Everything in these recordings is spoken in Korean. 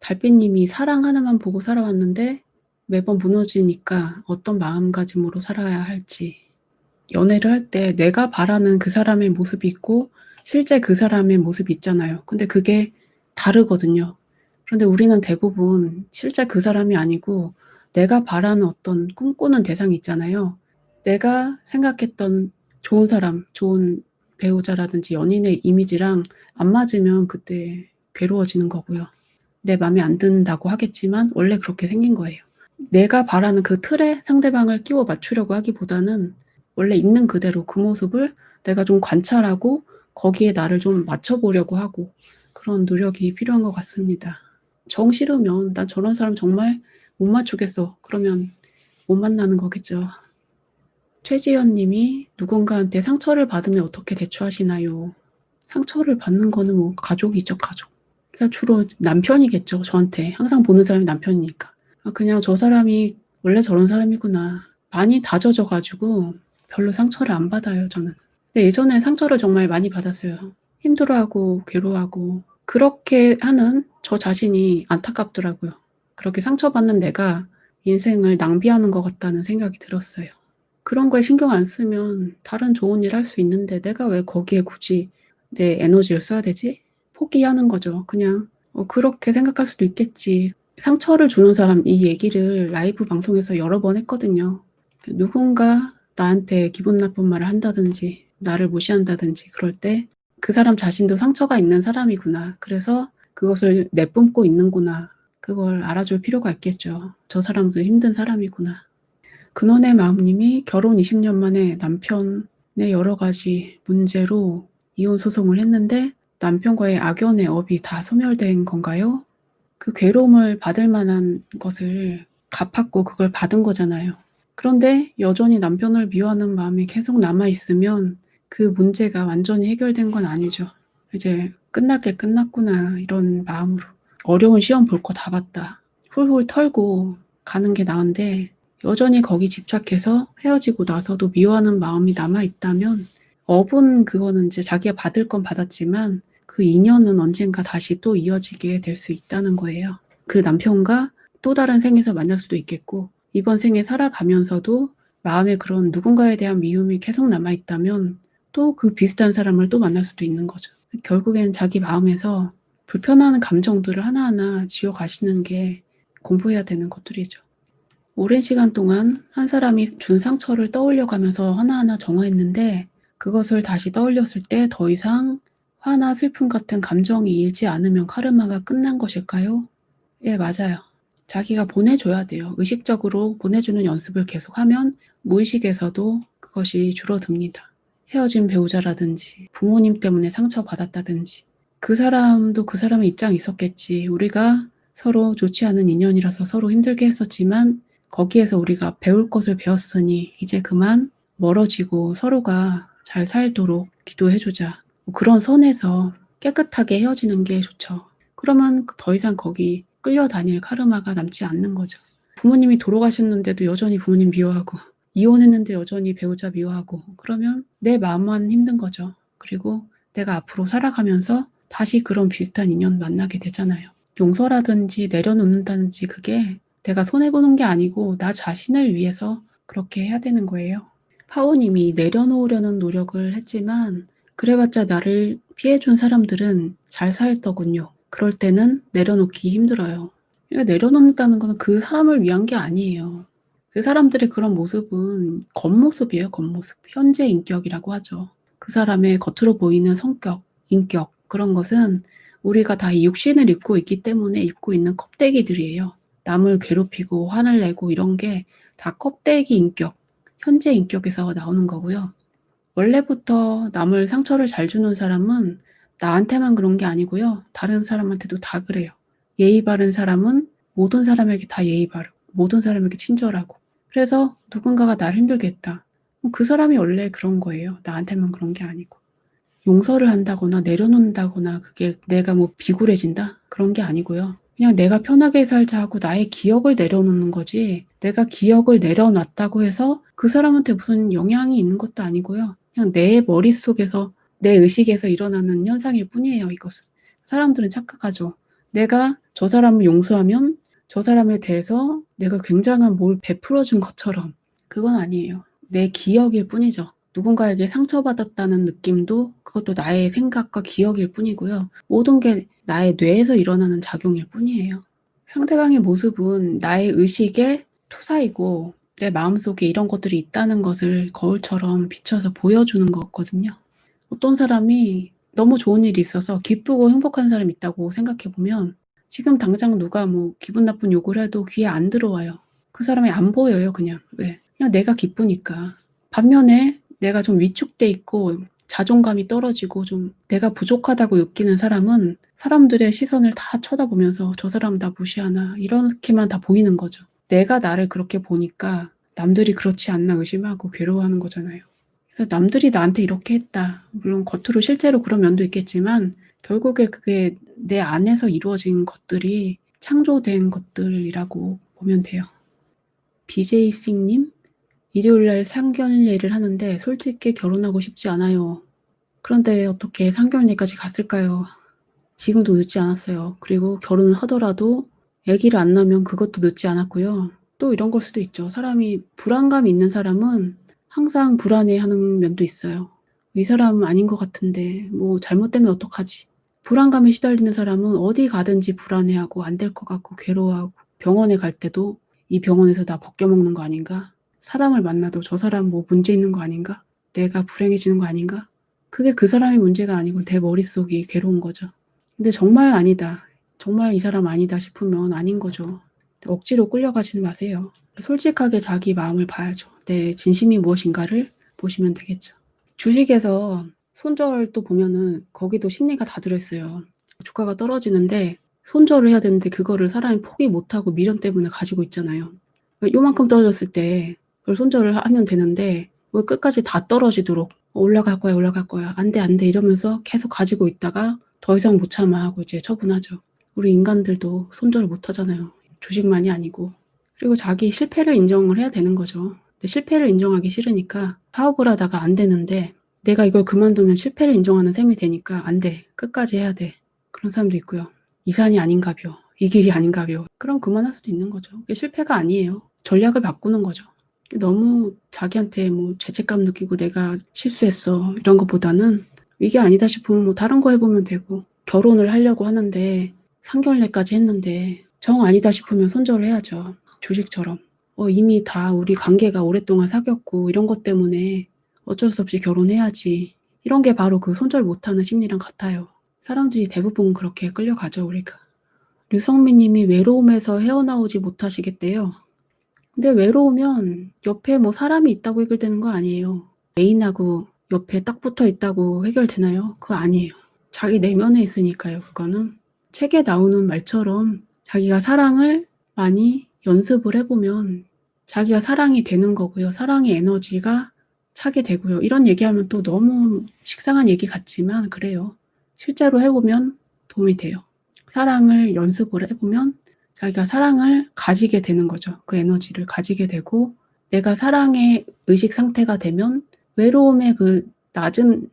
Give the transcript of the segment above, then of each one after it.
달빛님이 사랑 하나만 보고 살아왔는데 매번 무너지니까 어떤 마음가짐으로 살아야 할지. 연애를 할 때 내가 바라는 그 사람의 모습이 있고 실제 그 사람의 모습이 있잖아요. 근데 그게 다르거든요. 그런데 우리는 대부분 실제 그 사람이 아니고 내가 바라는 어떤 꿈꾸는 대상이 있잖아요. 내가 생각했던 좋은 사람, 좋은 배우자라든지 연인의 이미지랑 안 맞으면 그때 괴로워지는 거고요. 내 맘에 안 든다고 하겠지만 원래 그렇게 생긴 거예요. 내가 바라는 그 틀에 상대방을 끼워 맞추려고 하기보다는 원래 있는 그대로 그 모습을 내가 좀 관찰하고 거기에 나를 좀 맞춰보려고 하고 그런 노력이 필요한 것 같습니다. 정 싫으면 난 저런 사람 정말 못 맞추겠어. 그러면 못 만나는 거겠죠. 최지연 님이 누군가한테 상처를 받으면 어떻게 대처하시나요? 상처를 받는 거는 뭐 가족이죠, 가족. 그냥 주로 남편이겠죠, 저한테. 항상 보는 사람이 남편이니까. 아, 그냥 저 사람이 원래 저런 사람이구나. 많이 다져져가지고 별로 상처를 안 받아요, 저는. 근데 예전에 상처를 정말 많이 받았어요. 힘들어하고 괴로워하고 그렇게 하는 저 자신이 안타깝더라고요. 그렇게 상처받는 내가 인생을 낭비하는 것 같다는 생각이 들었어요. 그런 거에 신경 안 쓰면 다른 좋은 일 할 수 있는데 내가 왜 거기에 굳이 내 에너지를 써야 되지? 포기하는 거죠. 그냥 어, 그렇게 생각할 수도 있겠지. 상처를 주는 사람 이 얘기를 라이브 방송에서 여러 번 했거든요. 누군가 나한테 기분 나쁜 말을 한다든지 나를 무시한다든지 그럴 때 그 사람 자신도 상처가 있는 사람이구나. 그래서 그것을 내뿜고 있는구나. 그걸 알아줄 필요가 있겠죠. 저 사람도 힘든 사람이구나. 근원의 마음님이 결혼 20년 만에 남편의 여러 가지 문제로 이혼 소송을 했는데 남편과의 악연의 업이 다 소멸된 건가요? 그 괴로움을 받을 만한 것을 갚았고 그걸 받은 거잖아요. 그런데 여전히 남편을 미워하는 마음이 계속 남아있으면 그 문제가 완전히 해결된 건 아니죠. 이제 끝날 게 끝났구나 이런 마음으로 어려운 시험 볼 거 다 봤다. 훌훌 털고 가는 게 나은데 여전히 거기 집착해서 헤어지고 나서도 미워하는 마음이 남아 있다면 업은 그거는 이제 자기가 받을 건 받았지만 그 인연은 언젠가 다시 또 이어지게 될 수 있다는 거예요. 그 남편과 또 다른 생에서 만날 수도 있겠고 이번 생에 살아가면서도 마음에 그런 누군가에 대한 미움이 계속 남아있다면 또 그 비슷한 사람을 또 만날 수도 있는 거죠. 결국엔 자기 마음에서 불편한 감정들을 하나하나 지워 가시는 게 공부해야 되는 것들이죠. 오랜 시간 동안 한 사람이 준 상처를 떠올려 가면서 하나하나 정화했는데 그것을 다시 떠올렸을 때 더 이상 화나 슬픔 같은 감정이 일지 않으면 카르마가 끝난 것일까요? 예, 맞아요. 자기가 보내줘야 돼요. 의식적으로 보내주는 연습을 계속하면 무의식에서도 그것이 줄어듭니다. 헤어진 배우자라든지 부모님 때문에 상처받았다든지 그 사람도 그 사람의 입장이 있었겠지. 우리가 서로 좋지 않은 인연이라서 서로 힘들게 했었지만 거기에서 우리가 배울 것을 배웠으니 이제 그만 멀어지고 서로가 잘 살도록 기도해주자. 뭐 그런 선에서 깨끗하게 헤어지는 게 좋죠. 그러면 더 이상 거기 끌려다닐 카르마가 남지 않는 거죠. 부모님이 돌아가셨는데도 여전히 부모님 미워하고 이혼했는데 여전히 배우자 미워하고 그러면 내 마음만 힘든 거죠. 그리고 내가 앞으로 살아가면서 다시 그런 비슷한 인연 만나게 되잖아요. 용서라든지 내려놓는다든지 그게 내가 손해보는 게 아니고 나 자신을 위해서 그렇게 해야 되는 거예요. 파오님이 내려놓으려는 노력을 했지만 그래봤자 나를 피해준 사람들은 잘 살더군요. 그럴 때는 내려놓기 힘들어요. 그러니까 내려놓는다는 것은 그 사람을 위한 게 아니에요. 그 사람들의 그런 모습은 겉모습이에요, 겉모습. 현재 인격이라고 하죠. 그 사람의 겉으로 보이는 성격, 인격, 그런 것은 우리가 다 육신을 입고 있기 때문에 입고 있는 껍데기들이에요. 남을 괴롭히고 화를 내고 이런 게 다 껍데기 인격, 현재 인격에서 나오는 거고요. 원래부터 남을 상처를 잘 주는 사람은 나한테만 그런 게 아니고요. 다른 사람한테도 다 그래요. 예의 바른 사람은 모든 사람에게 다 예의 바르고 모든 사람에게 친절하고 그래서 누군가가 나를 힘들게 했다. 그 사람이 원래 그런 거예요. 나한테만 그런 게 아니고. 용서를 한다거나 내려놓는다거나 그게 내가 뭐 비굴해진다? 그런 게 아니고요. 그냥 내가 편하게 살자 하고 나의 기억을 내려놓는 거지 내가 기억을 내려놨다고 해서 그 사람한테 무슨 영향이 있는 것도 아니고요. 그냥 내 머릿속에서 내 의식에서 일어나는 현상일 뿐이에요, 이것은. 사람들은 착각하죠. 내가 저 사람을 용서하면 저 사람에 대해서 내가 굉장한 뭘 베풀어 준 것처럼 그건 아니에요. 내 기억일 뿐이죠. 누군가에게 상처받았다는 느낌도 그것도 나의 생각과 기억일 뿐이고요. 모든 게 나의 뇌에서 일어나는 작용일 뿐이에요. 상대방의 모습은 나의 의식의 투사이고 내 마음속에 이런 것들이 있다는 것을 거울처럼 비춰서 보여주는 거거든요. 어떤 사람이 너무 좋은 일이 있어서 기쁘고 행복한 사람이 있다고 생각해 보면 지금 당장 누가 뭐 기분 나쁜 욕을 해도 귀에 안 들어와요. 그 사람이 안 보여요, 그냥. 왜? 그냥 내가 기쁘니까. 반면에 내가 좀 위축돼 있고 자존감이 떨어지고 좀 내가 부족하다고 느끼는 사람은 사람들의 시선을 다 쳐다보면서 저 사람 다 무시하나 이렇게만 다 보이는 거죠. 내가 나를 그렇게 보니까 남들이 그렇지 않나 의심하고 괴로워하는 거잖아요. 그래서 남들이 나한테 이렇게 했다. 물론 겉으로 실제로 그런 면도 있겠지만 결국에 그게 내 안에서 이루어진 것들이 창조된 것들이라고 보면 돼요. BJ싱님, 일요일날 상견례를 하는데 솔직히 결혼하고 싶지 않아요. 그런데 어떻게 상견례까지 갔을까요? 지금도 늦지 않았어요. 그리고 결혼을 하더라도 아기를 안 낳으면 그것도 늦지 않았고요. 또 이런 걸 수도 있죠. 사람이 불안감이 있는 사람은 항상 불안해하는 면도 있어요. 이 사람은 아닌 것 같은데 뭐 잘못되면 어떡하지? 불안감에 시달리는 사람은 어디 가든지 불안해하고 안 될 것 같고 괴로워하고 병원에 갈 때도 이 병원에서 나 벗겨먹는 거 아닌가? 사람을 만나도 저 사람 뭐 문제 있는 거 아닌가? 내가 불행해지는 거 아닌가? 그게 그 사람의 문제가 아니고 내 머릿속이 괴로운 거죠. 근데 정말 아니다. 정말 이 사람 아니다 싶으면 아닌 거죠. 억지로 끌려가지는 마세요. 솔직하게 자기 마음을 봐야죠. 내 진심이 무엇인가를 보시면 되겠죠. 주식에서 손절도 보면은 거기도 심리가 다 들어있어요. 주가가 떨어지는데 손절을 해야 되는데 그거를 사람이 포기 못하고 미련 때문에 가지고 있잖아요. 요만큼 떨어졌을 때 그걸 손절을 하면 되는데 왜 끝까지 다 떨어지도록 올라갈 거야 올라갈 거야 안 돼 안 돼 이러면서 계속 가지고 있다가 더 이상 못 참아 하고 이제 처분하죠. 우리 인간들도 손절을 못 하잖아요. 주식만이 아니고. 그리고 자기 실패를 인정을 해야 되는 거죠. 실패를 인정하기 싫으니까 사업을 하다가 안 되는데 내가 이걸 그만두면 실패를 인정하는 셈이 되니까 안 돼. 끝까지 해야 돼. 그런 사람도 있고요. 이 산이 아닌가벼. 이 길이 아닌가벼. 그럼 그만할 수도 있는 거죠. 그게 실패가 아니에요. 전략을 바꾸는 거죠. 너무 자기한테 뭐 죄책감 느끼고 내가 실수했어. 이런 것보다는 이게 아니다 싶으면 뭐 다른 거 해보면 되고 결혼을 하려고 하는데 상견례까지 했는데 정 아니다 싶으면 손절을 해야죠. 주식처럼. 어, 이미 다 우리 관계가 오랫동안 사귀었고 이런 것 때문에 어쩔 수 없이 결혼해야지. 이런 게 바로 그 손절 못하는 심리랑 같아요. 사람들이 대부분 그렇게 끌려가죠, 우리가. 류성민 님이 외로움에서 헤어나오지 못하시겠대요. 근데 외로우면 옆에 뭐 사람이 있다고 해결되는 거 아니에요. 애인하고 옆에 딱 붙어 있다고 해결되나요? 그거 아니에요. 자기 내면에 있으니까요, 그거는. 책에 나오는 말처럼 자기가 사랑을 많이 연습을 해보면 자기가 사랑이 되는 거고요. 사랑의 에너지가 차게 되고요. 이런 얘기하면 또 너무 식상한 얘기 같지만 그래요. 실제로 해보면 도움이 돼요. 사랑을 연습을 해보면 자기가 사랑을 가지게 되는 거죠. 그 에너지를 가지게 되고 내가 사랑의 의식 상태가 되면 외로움의 그 낮은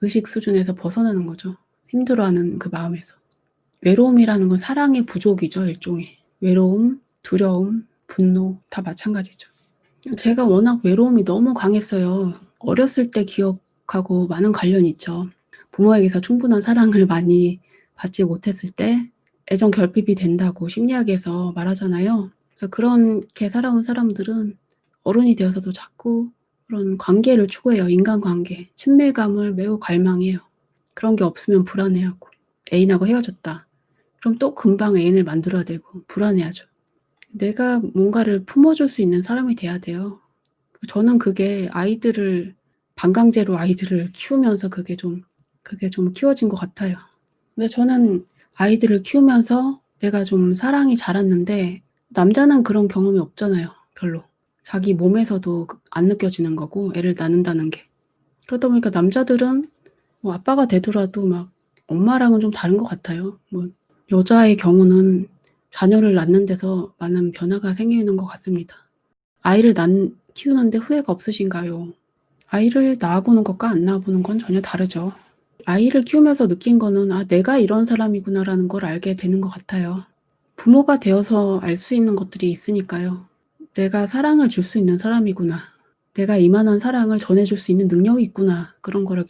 의식 수준에서 벗어나는 거죠. 힘들어하는 그 마음에서. 외로움이라는 건 사랑의 부족이죠, 일종의. 외로움, 두려움, 분노 다 마찬가지죠. 제가 워낙 외로움이 너무 강했어요. 어렸을 때 기억하고 많은 관련이 있죠. 부모에게서 충분한 사랑을 많이 받지 못했을 때 애정 결핍이 된다고 심리학에서 말하잖아요. 그렇게 살아온 사람들은 어른이 되어서도 자꾸 그런 관계를 추구해요. 인간관계. 친밀감을 매우 갈망해요. 그런 게 없으면 불안해하고 애인하고 헤어졌다. 그럼 또 금방 애인을 만들어야 되고 불안해하죠. 내가 뭔가를 품어줄 수 있는 사람이 돼야 돼요. 저는 그게 아이들을 반강제로 아이들을 키우면서 그게 좀 그게 좀 키워진 것 같아요. 근데 저는 아이들을 키우면서 내가 좀 사랑이 자랐는데 남자는 그런 경험이 없잖아요. 별로. 자기 몸에서도 안 느껴지는 거고 애를 낳는다는 게. 그러다 보니까 남자들은 뭐 아빠가 되더라도 막 엄마랑은 좀 다른 것 같아요. 뭐 여자의 경우는 자녀를 낳는 데서 많은 변화가 생기는 것 같습니다. 아이를 낳, 키우는데 후회가 없으신가요? 아이를 낳아보는 것과 안 낳아보는 건 전혀 다르죠. 아이를 키우면서 느낀 거는 아 내가 이런 사람이구나라는 걸 알게 되는 것 같아요. 부모가 되어서 알 수 있는 것들이 있으니까요. 내가 사랑을 줄 수 있는 사람이구나. 내가 이만한 사랑을 전해줄 수 있는 능력이 있구나. 그런 거를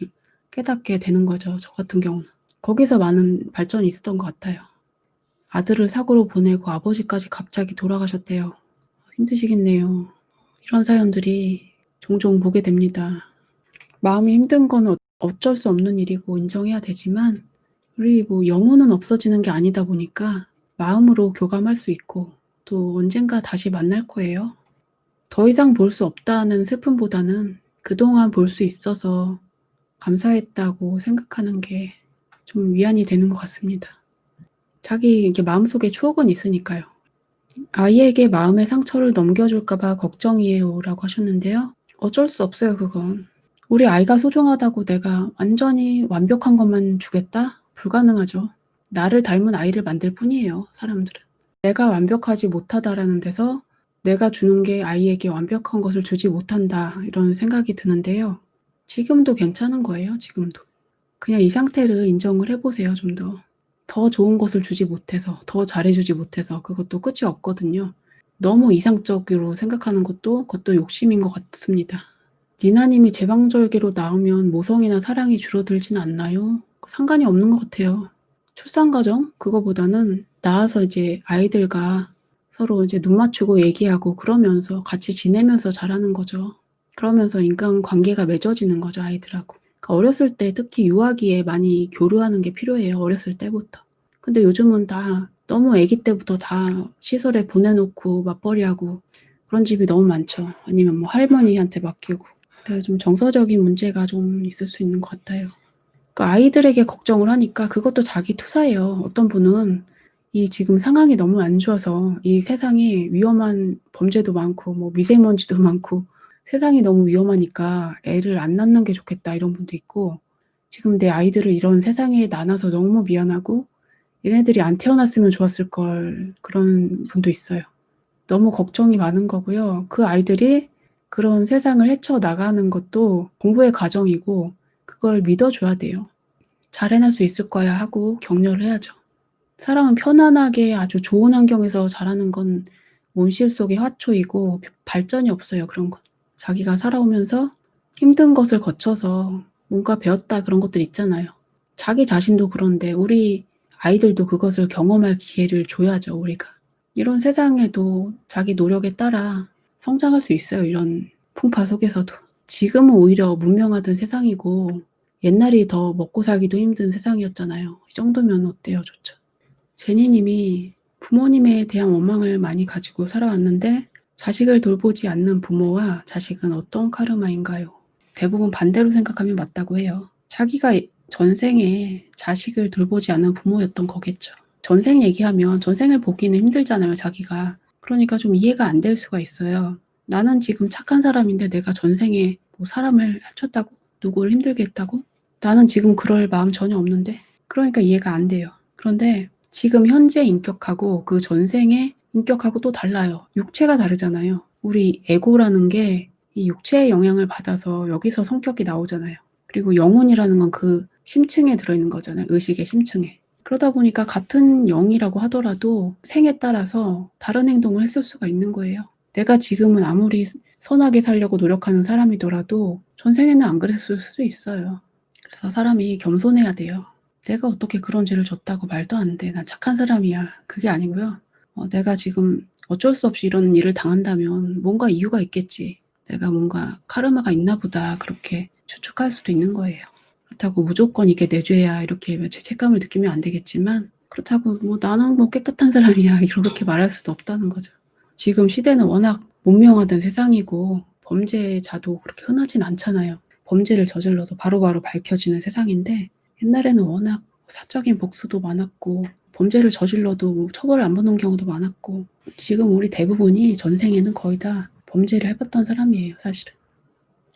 깨닫게 되는 거죠. 저 같은 경우는. 거기서 많은 발전이 있었던 것 같아요. 아들을 사고로 보내고 아버지까지 갑자기 돌아가셨대요. 힘드시겠네요. 이런 사연들이 종종 보게 됩니다. 마음이 힘든 건 어- 어쩔 수 없는 일이고 인정해야 되지만 우리 뭐 영혼은 없어지는 게 아니다 보니까 마음으로 교감할 수 있고 또 언젠가 다시 만날 거예요. 더 이상 볼 수 없다는 슬픔보다는 그동안 볼 수 있어서 감사했다고 생각하는 게 좀 위안이 되는 것 같습니다. 자기 이게 마음속에 추억은 있으니까요. 아이에게 마음의 상처를 넘겨줄까봐 걱정이에요. 라고 하셨는데요. 어쩔 수 없어요, 그건. 우리 아이가 소중하다고 내가 완전히 완벽한 것만 주겠다? 불가능하죠. 나를 닮은 아이를 만들 뿐이에요, 사람들은. 내가 완벽하지 못하다라는 데서 내가 주는 게 아이에게 완벽한 것을 주지 못한다, 이런 생각이 드는데요. 지금도 괜찮은 거예요, 지금도. 그냥 이 상태를 인정을 해보세요, 좀 더. 더 좋은 것을 주지 못해서, 더 잘해주지 못해서, 그것도 끝이 없거든요. 너무 이상적으로 생각하는 것도, 그것도 욕심인 것 같습니다. 니나님이 제방절개로 나오면 모성이나 사랑이 줄어들진 않나요? 상관이 없는 것 같아요. 출산과정? 그거보다는 나와서 이제 아이들과 서로 이제 눈 맞추고 얘기하고 그러면서 같이 지내면서 자라는 거죠. 그러면서 인간 관계가 맺어지는 거죠, 아이들하고. 그러니까 어렸을 때 특히 유아기에 많이 교류하는 게 필요해요, 어렸을 때부터. 근데 요즘은 다 너무 아기 때부터 다 시설에 보내놓고 맞벌이하고 그런 집이 너무 많죠. 아니면 뭐 할머니한테 맡기고. 그래서 좀 정서적인 문제가 좀 있을 수 있는 것 같아요. 그 아이들에게 걱정을 하니까 그것도 자기 투사예요. 어떤 분은 이 지금 상황이 너무 안 좋아서 이 세상에 위험한 범죄도 많고 뭐 미세먼지도 많고 세상이 너무 위험하니까 애를 안 낳는 게 좋겠다 이런 분도 있고 지금 내 아이들을 이런 세상에 나눠서 너무 미안하고 얘네들이 안 태어났으면 좋았을 걸 그런 분도 있어요. 너무 걱정이 많은 거고요. 그 아이들이 그런 세상을 헤쳐 나가는 것도 공부의 과정이고 그걸 믿어줘야 돼요. 잘 해낼 수 있을 거야 하고 격려를 해야죠. 사람은 편안하게 아주 좋은 환경에서 자라는 건 온실 속의 화초이고 발전이 없어요. 그런 건. 자기가 살아오면서 힘든 것을 거쳐서 뭔가 배웠다 그런 것들 있잖아요. 자기 자신도 그런데 우리 아이들도 그것을 경험할 기회를 줘야죠. 우리가. 이런 세상에도 자기 노력에 따라 성장할 수 있어요. 이런 풍파 속에서도. 지금은 오히려 문명화된 세상이고 옛날이 더 먹고 살기도 힘든 세상이었잖아요. 이 정도면 어때요? 좋죠. 제니님이 부모님에 대한 원망을 많이 가지고 살아왔는데 자식을 돌보지 않는 부모와 자식은 어떤 카르마인가요? 대부분 반대로 생각하면 맞다고 해요. 자기가 전생에 자식을 돌보지 않는 부모였던 거겠죠. 전생 얘기하면 전생을 보기는 힘들잖아요, 자기가. 그러니까 좀 이해가 안 될 수가 있어요. 나는 지금 착한 사람인데 내가 전생에 뭐 사람을 해쳤다고? 누구를 힘들게 했다고? 나는 지금 그럴 마음 전혀 없는데? 그러니까 이해가 안 돼요. 그런데 지금 현재 인격하고 그 전생의 인격하고 또 달라요. 육체가 다르잖아요. 우리 에고라는 게 이 육체의 영향을 받아서 여기서 성격이 나오잖아요. 그리고 영혼이라는 건 그 심층에 들어있는 거잖아요. 의식의 심층에. 그러다 보니까 같은 영이라고 하더라도 생에 따라서 다른 행동을 했을 수가 있는 거예요. 내가 지금은 아무리 선하게 살려고 노력하는 사람이더라도 전생에는 안 그랬을 수도 있어요. 그래서 사람이 겸손해야 돼요. 내가 어떻게 그런 죄를 졌다고 말도 안 돼. 난 착한 사람이야. 그게 아니고요. 어, 내가 지금 어쩔 수 없이 이런 일을 당한다면 뭔가 이유가 있겠지. 내가 뭔가 카르마가 있나 보다. 그렇게 추측할 수도 있는 거예요. 그렇다고 무조건 이게 내 죄야. 이렇게 죄책감을 느끼면 안 되겠지만 그렇다고 뭐 나는 뭐 깨끗한 사람이야. 이렇게 말할 수도 없다는 거죠. 지금 시대는 워낙 문명화된 세상이고 범죄자도 그렇게 흔하진 않잖아요. 범죄를 저질러도 바로바로 밝혀지는 세상인데 옛날에는 워낙 사적인 복수도 많았고 범죄를 저질러도 처벌을 안 받는 경우도 많았고 지금 우리 대부분이 전생에는 거의 다 범죄를 해봤던 사람이에요 사실은.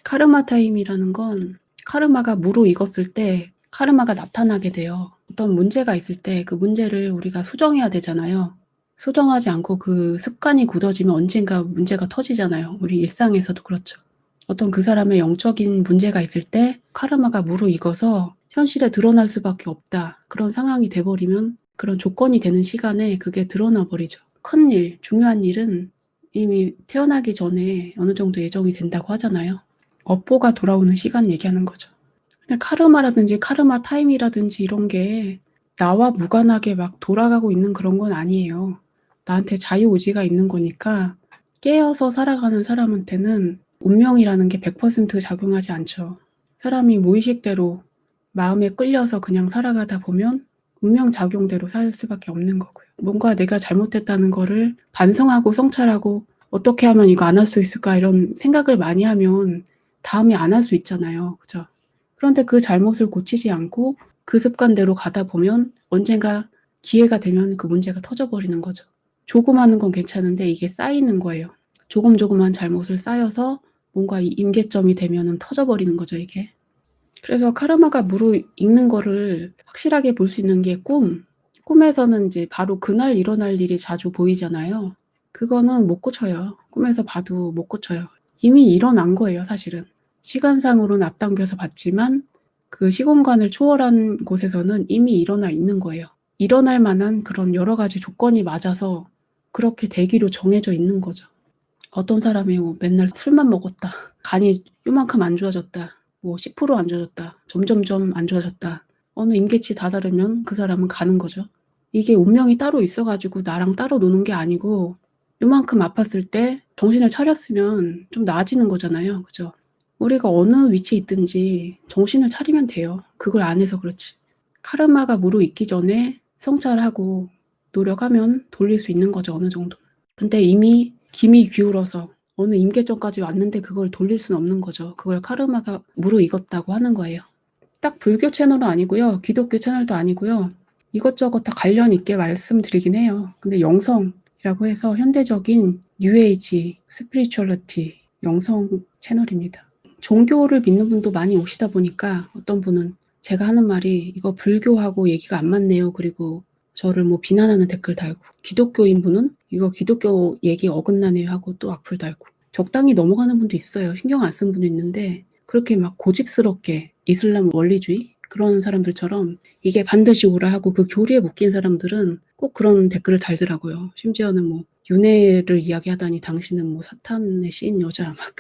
카르마 타임이라는 건 카르마가 무르익었을 때 카르마가 나타나게 돼요. 어떤 문제가 있을 때 그 문제를 우리가 수정해야 되잖아요. 수정하지 않고 그 습관이 굳어지면 언젠가 문제가 터지잖아요. 우리 일상에서도 그렇죠. 어떤 그 사람의 영적인 문제가 있을 때 카르마가 무르익어서 현실에 드러날 수밖에 없다. 그런 상황이 돼버리면 그런 조건이 되는 시간에 그게 드러나 버리죠. 큰 일, 중요한 일은 이미 태어나기 전에 어느 정도 예정이 된다고 하잖아요. 업보가 돌아오는 시간 얘기하는 거죠. 근데 카르마라든지 카르마 타임이라든지 이런 게 나와 무관하게 막 돌아가고 있는 그런 건 아니에요. 나한테 자유의지가 있는 거니까 깨어서 살아가는 사람한테는 운명이라는 게 100% 작용하지 않죠. 사람이 무의식대로 마음에 끌려서 그냥 살아가다 보면 운명 작용대로 살 수밖에 없는 거고요. 뭔가 내가 잘못했다는 거를 반성하고 성찰하고 어떻게 하면 이거 안 할 수 있을까 이런 생각을 많이 하면 다음에 안 할 수 있잖아요. 그죠? 그런데 그 잘못을 고치지 않고 그 습관대로 가다 보면 언젠가 기회가 되면 그 문제가 터져버리는 거죠. 조금 하는 건 괜찮은데 이게 쌓이는 거예요. 조금 조금한 잘못을 쌓여서 뭔가 이 임계점이 되면은 터져버리는 거죠, 이게. 그래서 카르마가 무르익는 거를 확실하게 볼 수 있는 게 꿈. 꿈에서는 이제 바로 그날 일어날 일이 자주 보이잖아요. 그거는 못 고쳐요. 꿈에서 봐도 못 고쳐요. 이미 일어난 거예요, 사실은. 시간상으로는 앞당겨서 봤지만 그 시공간을 초월한 곳에서는 이미 일어나 있는 거예요. 일어날 만한 그런 여러 가지 조건이 맞아서 그렇게 되기로 정해져 있는 거죠. 어떤 사람이 뭐 맨날 술만 먹었다. 간이 요만큼 안 좋아졌다. 뭐 10%안 좋아졌다. 점점점 안 좋아졌다. 어느 임계치 다다르면 그 사람은 가는 거죠. 이게 운명이 따로 있어가지고 나랑 따로 노는 게 아니고 요만큼 아팠을 때 정신을 차렸으면 좀 나아지는 거잖아요. 그죠? 우리가 어느 위치에 있든지 정신을 차리면 돼요. 그걸 안 해서 그렇지. 카르마가 무르익기 전에 성찰하고 노력하면 돌릴 수 있는 거죠. 어느 정도. 근데 이미 김이 기울어서 어느 임계점까지 왔는데 그걸 돌릴 수는 없는 거죠. 그걸 카르마가 무르익었다고 하는 거예요. 딱 불교 채널은 아니고요. 기독교 채널도 아니고요. 이것저것 다 관련 있게 말씀드리긴 해요. 근데 영성이라고 해서 현대적인 뉴에이지, 스피리추얼리티, 영성 채널입니다. 종교를 믿는 분도 많이 오시다 보니까 어떤 분은 제가 하는 말이 이거 불교하고 얘기가 안 맞네요. 그리고 저를 뭐 비난하는 댓글 달고 기독교인 분은 이거 기독교 얘기 어긋나네요 하고 또 악플 달고 적당히 넘어가는 분도 있어요. 신경 안 쓴 분도 있는데 그렇게 막 고집스럽게 이슬람 원리주의 그런 사람들처럼 이게 반드시 오라 하고 그 교리에 묶인 사람들은 꼭 그런 댓글을 달더라고요. 심지어는 뭐 윤회를 이야기하다니 당신은 뭐 사탄의 씌인 여자 막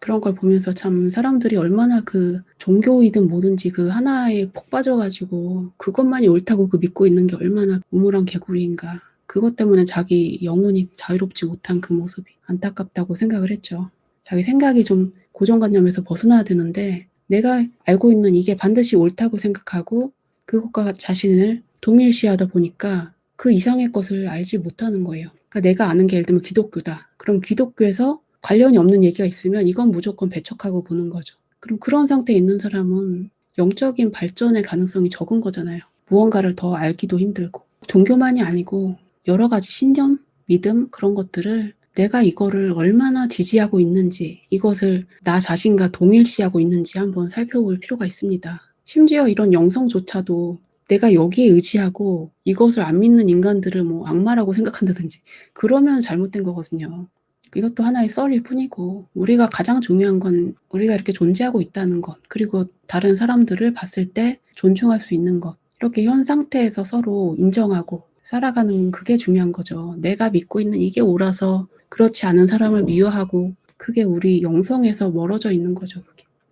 그런 걸 보면서 참 사람들이 얼마나 그 종교이든 뭐든지 그 하나에 폭 빠져가지고 그것만이 옳다고 그 믿고 있는 게 얼마나 우물한 개구리인가. 그것 때문에 자기 영혼이 자유롭지 못한 그 모습이 안타깝다고 생각을 했죠. 자기 생각이 좀 고정관념에서 벗어나야 되는데 내가 알고 있는 이게 반드시 옳다고 생각하고 그것과 자신을 동일시하다 보니까 그 이상의 것을 알지 못하는 거예요. 그러니까 내가 아는 게 예를 들면 기독교다. 그럼 기독교에서 관련이 없는 얘기가 있으면 이건 무조건 배척하고 보는 거죠. 그럼 그런 상태에 있는 사람은 영적인 발전의 가능성이 적은 거잖아요. 무언가를 더 알기도 힘들고. 종교만이 아니고 여러 가지 신념, 믿음 그런 것들을 내가 이거를 얼마나 지지하고 있는지, 이것을 나 자신과 동일시하고 있는지 한번 살펴볼 필요가 있습니다. 심지어 이런 영성조차도 내가 여기에 의지하고 이것을 안 믿는 인간들을 뭐 악마라고 생각한다든지 그러면 잘못된 거거든요. 이것도 하나의 썰일 뿐이고 우리가 가장 중요한 건 우리가 이렇게 존재하고 있다는 것 그리고 다른 사람들을 봤을 때 존중할 수 있는 것 이렇게 현 상태에서 서로 인정하고 살아가는 그게 중요한 거죠. 내가 믿고 있는 이게 옳아서 그렇지 않은 사람을 미워하고 그게 우리 영성에서 멀어져 있는 거죠. 그게.